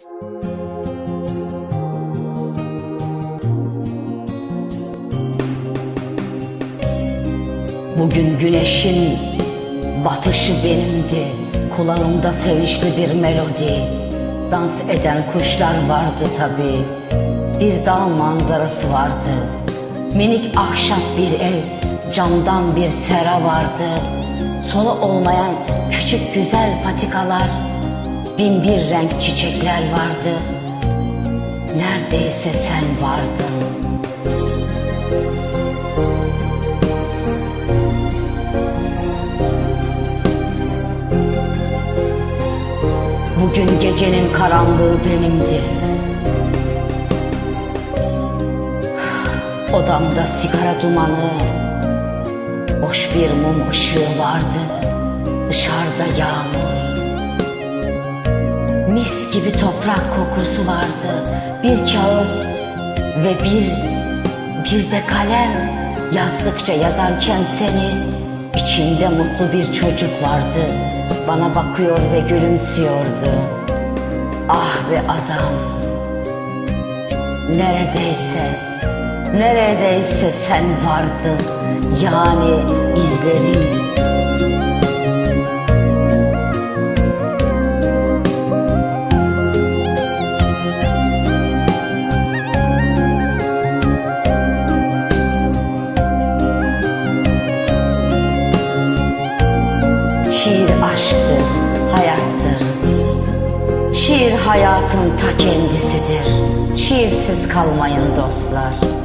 Bugün güneşin batışı benimdi. Kulağımda sevinçli bir melodi. Dans eden kuşlar vardı tabii. Bir dağ manzarası vardı. Minik ahşap bir ev, camdan bir sera vardı. Sonu olmayan küçük güzel patikalar, bin bir renk çiçekler vardı. Neredeyse sen vardın. Bugün gecenin karanlığı benimdi. Odamda sigara dumanı, boş bir mum ışığı vardı. Dışarıda yağmur. Mis gibi toprak kokusu vardı. Bir kağıt ve bir bir de kalem. Yazdıkça yazarken seni içinde mutlu bir çocuk vardı. Bana bakıyor ve gülümsüyordu. Ah be adam. Neredeyse, neredeyse sen vardın. Yani izlerin. Şiir aşktır, hayattır. Şiir hayatın ta kendisidir. Şiirsiz kalmayın dostlar.